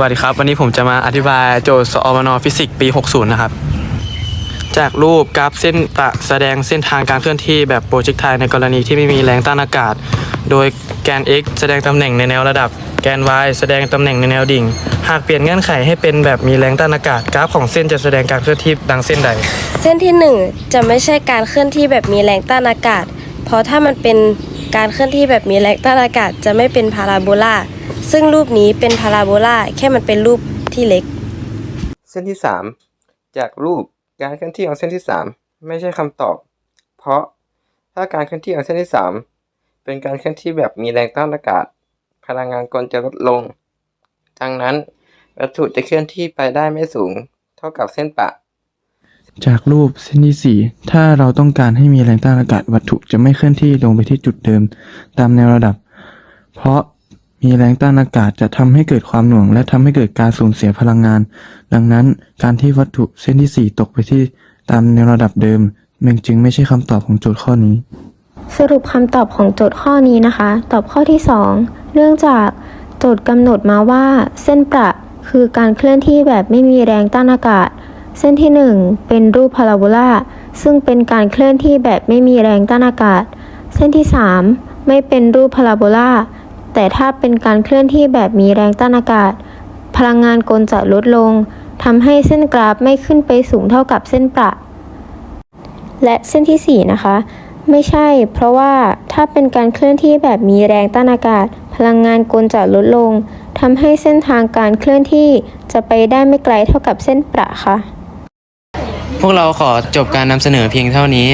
วัสดีครับ วันนี้ผมจะมาอธิบายโจทย์สอวนฟิสิกส์ปี 60 นะครับ จากรูปกราฟเส้นประแสดงเส้นทางการเคลื่อนที่แบบโปรเจกไทในกรณีที่ไม่มีแรงต้านอากาศ โดยแกน x แสดงตำแหน่งในแนวระดับ แกน y แสดงตำแหน่งในแนวดิ่ง หากเปลี่ยนเงื่อนไขให้เป็นแบบมีแรงต้านอากาศ กราฟของเส้นจะแสดงการเคลื่อนที่ดังเส้นใด เส้นที่ 1 จะไม่ใช่การเคลื่อนที่แบบมีแรงต้านอากาศ เพราะถ้ามันเป็น การเคลื่อนที่แบบมีแรงต้านอากาศจะไม่เป็นพาราโบลาซึ่งรูปนี้เป็นพาราโบลาแค่มันเป็นรูปที่เล็ก เส้นที่ 3 จากรูปการเคลื่อนที่ของเส้นที่ 3 ไม่ใช่คำตอบ เพราะถ้าการเคลื่อนที่ของเส้นที่ 3 เป็นการเคลื่อนที่แบบมีแรงต้านอากาศ พลังงานกลจะลดลง ดังนั้นวัตถุจะเคลื่อนที่ไปได้ไม่สูง เท่ากับเส้นปะ จากรูปเส้นที่ 4 ถ้าเราต้องการให้มีแรงต้านอากาศวัตถุจะไม่เคลื่อนที่ลงไปที่จุดเดิม ตามแนวระดับ เพราะมีแรงต้านอากาศจะทำให้เกิดความหน่วง และทำให้เกิดการสูญเสียพลังงาน ดังนั้นการที่วัตถุเส้นที่ 4 ตกไปที่ตามแนวระดับเดิมมันจึงไม่ใช่คำตอบของโจทย์ข้อนี้ สรุปคำตอบของโจทย์ข้อนี้นะคะ ตอบข้อที่ 2 เนื่องจากโจทย์กำหนดมาว่า เส้นประคือการเคลื่อนที่แบบไม่มีแรงต้านอากาศ เส้นที่ 1 เป็นรูปพาราโบลาซึ่งเป็นการเคลื่อนที่แบบไม่มีแรงต้านอากาศ เส้นที่ 3 ไม่เป็นรูปพาราโบลาแต่ถ้าเป็นการเคลื่อนที่แบบมีแรงต้านอากาศ พลังงานกลจะลดลงทำให้เส้นกราฟไม่ขึ้นไปสูงเท่ากับเส้นประ และเส้นทีสี่4 นะคะ ไม่ใช่ เพราะว่าถ้าเป็นการเคลื่อนที่แบบมีแรงต้านอากาศ พลังงานกลจะลดลงทำให้เส้นทางการเคลื่อนที่จะไปได้ไม่ไกลเท่ากับเส้นประค่ะ พวกเราขอจบการนำเสนอเพียงเท่านี้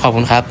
ขอบคุณครับ